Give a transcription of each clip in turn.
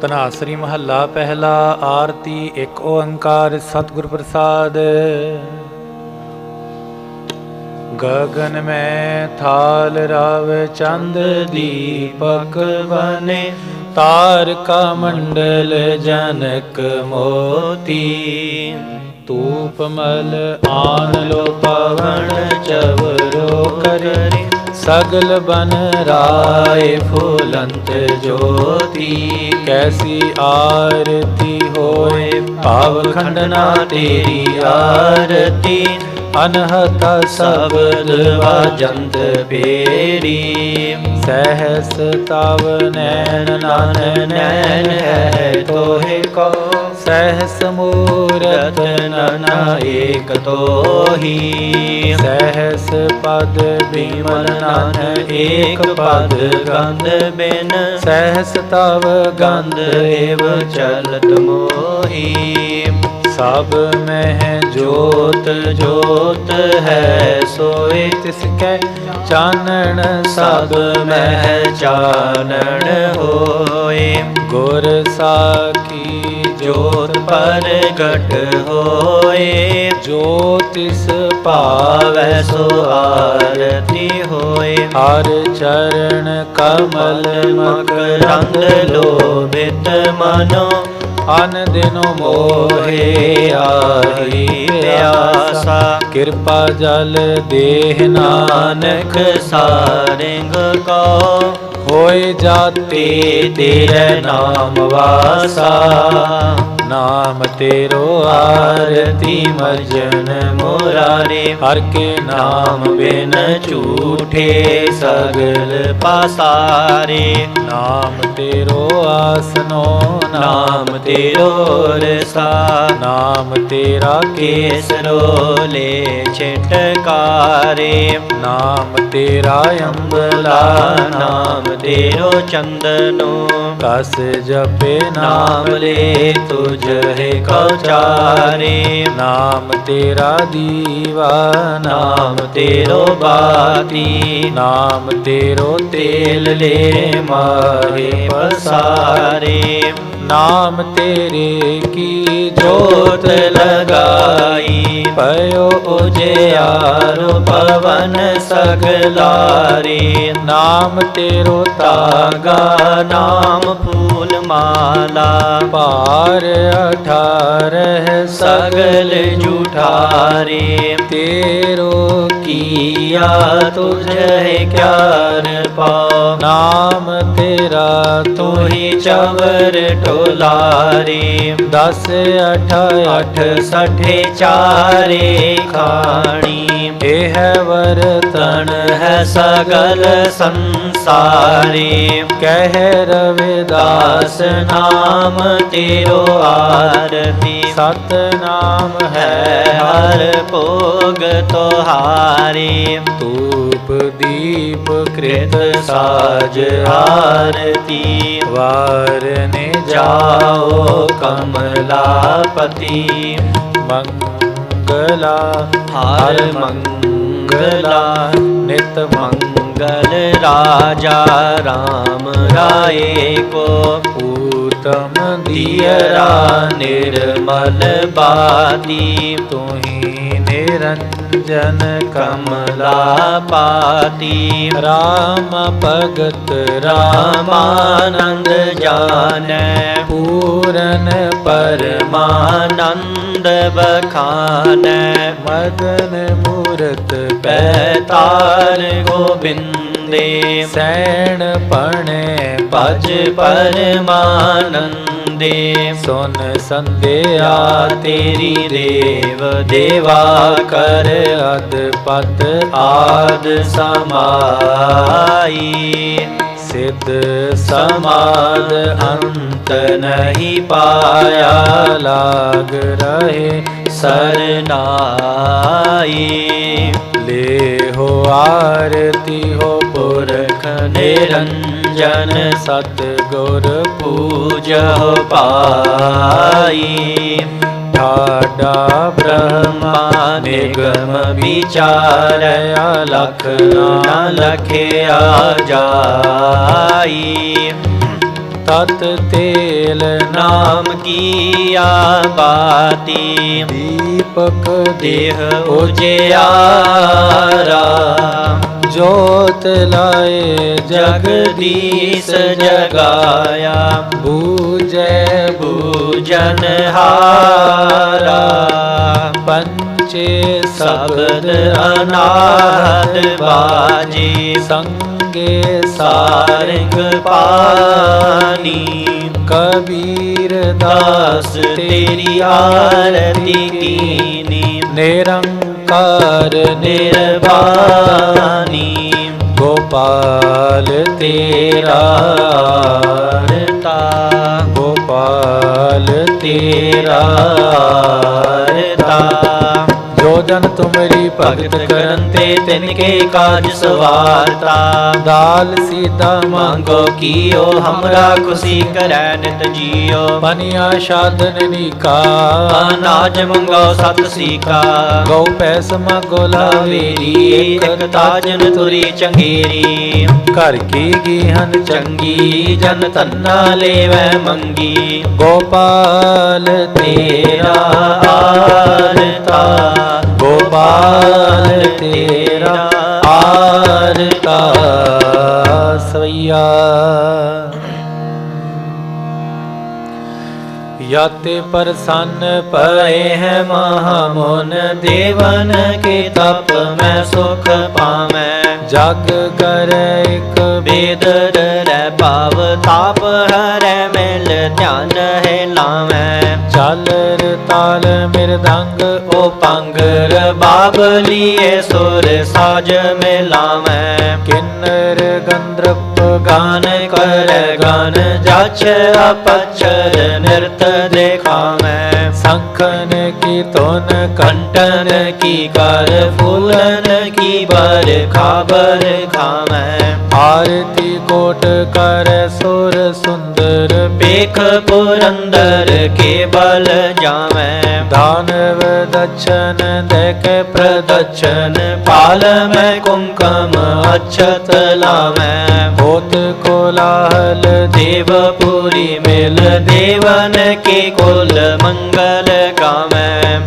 ਤਨਾਸਰੀ ਮਹੱਲਾ ਪਹਿਲਾ, ਆਰਤੀ ਇੱਕ ਓੰਕਾਰ ਸਤਿਗੁਰ ਪ੍ਰਸਾਦ। ਗਗਨ ਮੈਂ ਥਾਲ ਰਵ ਚੰਦ ਦੀਪਕ ਬਨੇ, ਤਾਰਕਾ ਮੰਡਲ ਜਨਕ ਮੋਤੀ। ਤੂਪ ਮਲ ਆਨ ਲੋ ਪਵਨ, ਚਵਰੋ ਕਰੇ। ਸਗਲ ਬਨ ਰਾਏ ਫੁਲੰਤ ਜੋਤੀ, ਕੈਸੀ ਆਰਤੀ ਹੋਏ? ਭਾਵ ਖੰਡਨਾ ਤੇਰੀ ਆਰਤੀ ਅਨਹਤ ਸਬਦ ਵਾਜੰਤ ਬੇਰੀ ਸਹਸ ਤਵ ਨੈਣ, ਨਨ, ਨੈਣ ਹੈ ਤੋਹਿ ਕੋ ਸਹਸ ਮੂਰਤ ਨਨ ਏਕ ਤੋਹੀ ਸਹਸ ਪਦ ਬਿਮਲ ਨਨ ਏਕ ਪਦ ਗੰਧ ਬਿਨ ਸਹਸ ਤਵ ਗੰਧ ਏਵ ਚਲਤ ਮੋਹੀ ਸਭ ਮਹਿ ਜੋਤ ਜੋਤ ਹੈ ਸੋਏ ਤਿਸ ਕੈ ਚਾਨਣ ਸਭ ਮਹਿ ਚਾਨਣ ਹੋਏ ਗੁਰ ਸਾਖੀ ਜੋਤ ਪ੍ਰਗਟ ਹੋਏ ਜੋ ਤਿਸ ਭਾਵੈ ਸੋ ਆਰਤੀ ਹੋਏ। ਹਰ ਚਰਨ ਕਮਲ ਮਕਰੰਦ ਲੋਭਿਤ ਮਨੋ ਅਨ ਦਿਨੋ ਮੋਹੇ ਆਹੀ ਪਿਆਸਾ। ਕਿਰਪਾ ਜਲ ਦੇਹ ਨਾਨਕ ਸਾਰਿੰਗ ਕੋ ਹੋਏ ਜਾਤੇ ਤੇਰੇ ਨਾਮ ਵਾਸਾ, ਨਾਮ ਤੇਰੋ ਆਰਤੀ ਮਰਜਨ ਮੁਰਾਰੇ, ਹਰ ਕੇ ਨਾਮ ਬਿਨ ਝੂਠੇ ਸਗਲ ਪਾਸਾਰੇ, ਨਾਮ ਤੇਰੋ ਆਸਨੋ, ਨਾਮ ਤੇਰੋ ਰਸਾ, ਨਾਮ ਤੇਰਾ ਕੇਸਰੋ ਲੈ ਛਟਕਾਰੇ, ਨਾਮ ਤੇਰਾ ਅੰਬਲਾ, ਨਾਮ ਤੇਰੋ ਚੰਦਨੋ। ਕਸ ਜਪੇ ਨਾਮ ਲੈ ਤੁਝ ਹੈ ਕਉਚਾਰੇ ਨਾਮ ਤੇਰਾ ਦੀਵਾ ਨਾਮ ਤੇਰੋ ਬਾਤੀ। ਨਾਮ ਤੇਰੋ ਤੇਲ ਲੈ ਮਾਰੇ ਪਸਾਰੇ। ਨਾਮ ਤੇਰੇ ਕੀ ਜੋਤ ਲਗਾਈ? ਪਇਓ ਉਜਿਆਰੋ ਪਵਨ ਸਗਲਾਰੇ। ਨਾਮ ਤੇਰੋ ਤਾਗਾ ਨਾਮ माला पार अठारह सगल जूारी तेरो किया तुझे ते क्य प ते तु चवर ठोारे दस अठ अठ सठे चारे खान। ਇਹ ਵਰਤਨ ਹੈ ਸਗਲ ਸੰਸਾਰੇ। ਕਹਿ ਰਵਿਦਾਸ ਨਾਮ ਤੇਰੋ ਆਰਤੀ। ਸਤ ਨਾਮ ਹੈ ਹਰ ਭੋਗ ਤੁਹਾਰੇ। ਧੂਪ, ਦੀਪ, ਕ੍ਰਿਤ, ਸਾਜ, ਆਰਤੀ। ਵਾਰਨੇ ਜਾਓ ਕਮਲਾਪਤੀ। ਮੰਗਲਾ, ਹਰ ਮੰਗ मङ्गला नितमङ्गलराजा राम राये को पूतम दियरा निर्मल पा त निरञ्जन कमला रामपगत रामानन्द जान पूरन परमानन्द बखान। मदन मुहूर्त पैतार गोविन्दे। शण पज परमानन्द। ਦੇ ਭਜ ਸੁਨ ਸੰਧਿਆ ਤੇਰੀ ਦੇਵ, ਦੇਵਾ ਕਰ ਅਦ ਪਤ ਆਦ ਸਮਾਈ। ਸਿੱਧ ਸਮਾਦ ਅੰਤ ਨਹੀਂ ਪਾਇਆ, ਲਾਗ ਰਹੇ ਸਰਨਾਈ। ਲੈ ਹੋ ਆਰਤੀ ਹੋ ਪੁਰਖ ਜਨ ਸਤ ਗੁਰ ਪੂਜਹੁ ਪਾਈ ਠਾਡਾ ਬ੍ਰਹਮਾ ਨਿਗਮ ਵਿਚਾਰਯ ਲਖ ਨਾ ਲਖਿਆ ਜਾਈ। ਤਤ ਤੇਲ ਨਾਮ ਨਾਮ ਕੀਆ ਬਾਤੀ। ਦੀਪਕ ज्योतल जगदीश जगाया। भूजय भूजन हारा। पञ्चे शब्द अनाहत बाजी। सङ्गे सारङ्गी कबीर दास तेरी आरती कीनी। निरङ्कार निर्वाणी ਗੋਪਾਲ ਤੇਰਾ ਰਤਾ ਗੋਪਾਲ ਤੇਰਾ ਜਨ ਤੁਮਰੀ ਭਗਤ ਕਰਨ ਤੇ ਤਿਨ ਕੇ ਕਾਜ ਸਵਾਰਤਾ। ਦਾਲ ਸੀਤਾ ਮੰਗੋ ਕੀਓ ਹਮਰਾ ਖੁਸ਼ੀ ਕਰੈ ਨਿਤ ਜੀਓ। ਪਨਿਆ ਸਾਧਨ ਨੀਕਾ। ਅਨਾਜ ਮੰਗੋ ਸਤ ਸੀਕਾ। ਗਉ ਪੈਸ ਮੰਗੋ ਲਾਵੇਰੀ ਇਕ ਤਾਜਨ ਤੁਰੀ ਚੰਗੇਰੀ। ਘਰ ਕੀ ਗੀਹਨ ਚੰਗੀ ਜਨ ਤੰਨਾ ਲੇਵੈ ਮੰਗੀ। ਗੋਪਾਲ ਤੇਰਾ ਆਰਤਾ। ਗੋਪਾਲ ਤੇਰਾ ਆਰਤਾ ਸਵਈਆ। ਯਾਤੇ ਪ੍ਰਸੰਨ ਪਏ ਹੈ ਮਹਾਮੁਨ, ਦੇਵਨ ਕੇ ਤਪ ਮੈਂ ਸੁਖ ਪਾਵੈ। ਜਗ ਕਰੈ ਇਕ ਵੇਦ ਡਰੈ ਭਾਵ, ਤਾਪ ਹਰੈ ਮਿਲ ਧਿਆਨ ਹੈ ਲਾਵੈ। ਚੱਲ ਤਾਲ ਮਿਰਦੰਗ ਓ ਪੰਗਰ ਬਾਬਲੀਏ ਸੁਰ ਸਾਜ ਮਿਲਾਵੈ। ਕਿੰਨਰ ਗੰਧਰਪ ਗਾਨ ਕਰ ਗਾਨ, ਜਾਛ ਅਪਚਰ ਨਿਰਤ ਦੇਖਾਵੈ। ਸੰਖਨ ਕੀ ਤੋਨ ਕੰਟਨ ਕੀ ਕਰ, ਫੂਲਨ ਕੀ ਬਰ, ਖਾਬਰ ਖਾਵੈ। आरती कोट कर सुर सुंदर पेख करसुर सुन्दर पेखपुरन्दर दानव दक्षण देख प्रदक्षण पाल में कुंकम अक्षत अक्ष भूत कोलाहल देवपुरी मिल देवन के कुल मंगल गाम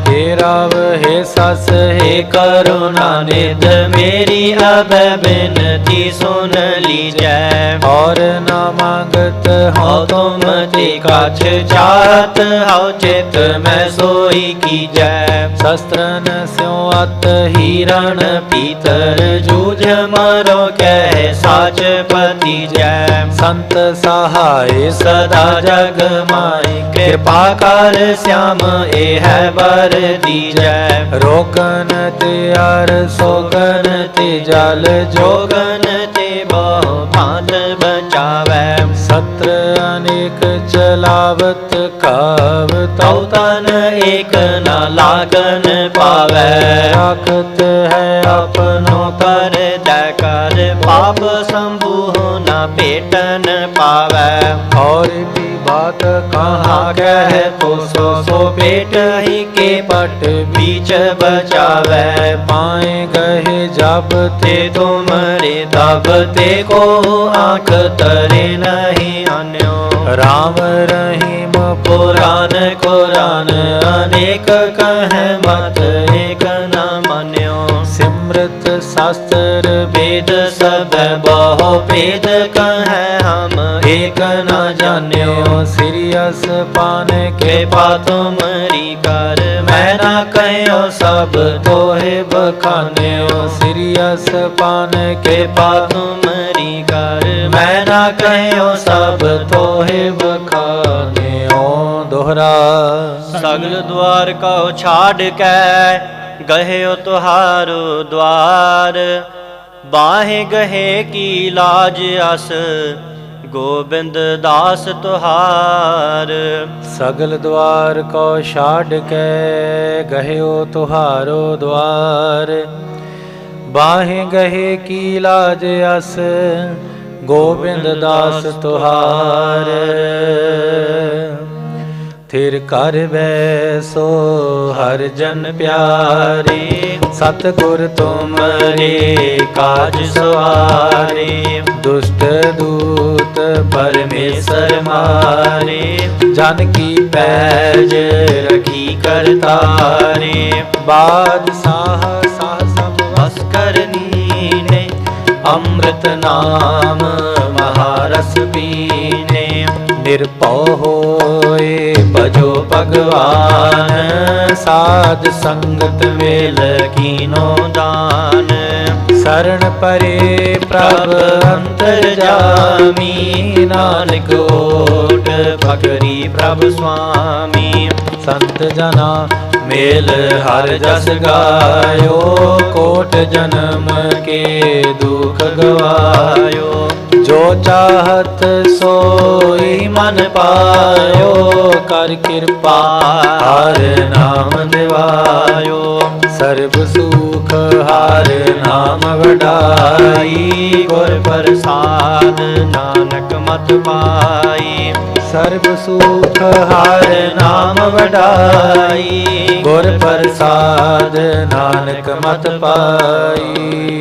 ਫੇਰਾਵ ਹੈ ਸਸ, ਹੈ ਕਰੁਣਾ ਨਿਧ ਮੇਰੀ ਅਬੈ ਬੇਨਤੀ ਸੁਨ ਲੀਜੈ। ਔਰ ਨਾ ਮੰਗਤ ਹਉ ਤੁਮ ਤੇ ਕਾਛ ਚਾਤ, ਹਉ ਚਿਤ ਮੈਂ ਸੋਈ ਕੀਜੈ। ਸ਼ਸਤਰਨ ਸਿਉ ਅਤ ਹੀਰਣ ਪੀਤਰ ਜੂਝ ਮਰੋ ਕਹਿ ਸਾਚ ਪਤੀ ਜੈ। ਸੰਤ ਸਹਾਇ ਸਦਾ ਜਗ ਮਾਇ ਕਿਰਪਾ ਕਰ ਸਿਆਮ, ਇਹ ਹੈ हर दी हर सोगन ते जल जोगन ते बहु भ बचाव। सत्र अनेक चलावत काव तौ तन एक न लागन पावै। राखत है अपनो कर दै कर पाप शंभु न पेटन पावै। और भी बात कहाँ कहाँ तो सो सो पेट ही के पट बीच बचावै। पाए गए जब ते तुमरे तब ते को आँख तरे अन्यो राम रहीम पुराण कुरान अनेक कह मत एक न मन्यो सिमृत शास्त्र वेद सब बहु भेद कह हम एक न जान्यो जान्यो सिरियस पान के कृपा तुमरी कर मैं न कहो सब तोहे बखान्यो सिरियस पान के कृपा तुमरी ਮੈਂ ਨਾ ਕਹਿਓ ਸਭ ਤੋਹਿ ਬਖਾਨਿਓ ਦੁਹਰਾ। ਸਗਲ ਦਵਾਰ ਕਉ ਛਾੜ ਕੇ, ਗਹਿਓ ਤੁਹਾਰੋ ਦਵਾਰ ਬਾਹੇ ਗਹੇ ਕੀ ਲਾਜ ਅਸ, ਗੋਬਿੰਦ ਦਾਸ ਤੁਹਾਰ। ਸਗਲ ਦਵਾਰ ਕੋ ਛਾੜ ਕੇ, ਗਹਿਓ ਤੁਹਾਰੋ ਦਵਾਰ ਬਾਹੇ ਗਹੇ ਕੀ ਲਾਜ ਅਸ, ਗੋਬਿੰਦ ਦਾਸ ਤੁਹਾਰ। ਥਿਰ ਕਰ ਬੈਸੋ ਹਰ ਜਨ ਪਿਆਰੇ, ਸਤਿਗੁਰ ਤੁਮਰੇ ਕਾਜ ਸੁਆਰੀ। ਦੁਸ਼ਟ ਦੂਤ ਪਰਮੇਸ਼ਰ ਮਾਰੇ, ਜਨ ਕੀ ਪੈਜ ਪੈਜ ਰਖੀ ਕਰਤਾਰੇ। ਬਾਦ ਸਾਹ ਅੰਮ੍ਰਿਤ ਨਾਮ ਮਹਾਰਸ ਪੀਨੇ। ਨਿਰਭਉ ਹੋਏ ਭਜੋ ਭਗਵਾਨ, ਸਾਧ ਸੰਗਤ ਵੇਲ ਕੀਨੋ ਦਾਨ। ਸਰਣ ਪਰੇ ਪ੍ਰਭ ਅੰਤਰ ਜਾਮੀ, ਨਾਨਕ ਓਟ ਫਕਰੀ ਪ੍ਰਭ ਸੁਆਮੀ। ਸੰਤ ਜਨਾ ਮੇਲ ਹਰ ਜਸ ਗਾਇਓ, ਕੋਟ ਜਨਮ ਕੇ ਦੁਖ ਗਵਾਇਓ। ਜੋ ਚਾਹਤ ਸੋਈ ਮਨ ਪਾਇਓ, ਕਰ ਕਿਰਪਾ ਹਰ ਨਾਮ ਦਿਵਾਇਓ। ਸਰਬ ਸੁਖ ਹਰ ਨਾਮ ਵਡਾਈ, ਗੁਰ ਪ੍ਰਸਾਦ ਨਾਨਕ ਮਤ ਪਾਈ। ਸਰਬ ਸੁਖ ਹਰ ਨਾਮ ਵਡਾਈ। ਗੁਰ ਪ੍ਰਸਾਦ ਨਾਨਕ ਮਤ ਪਾਈ।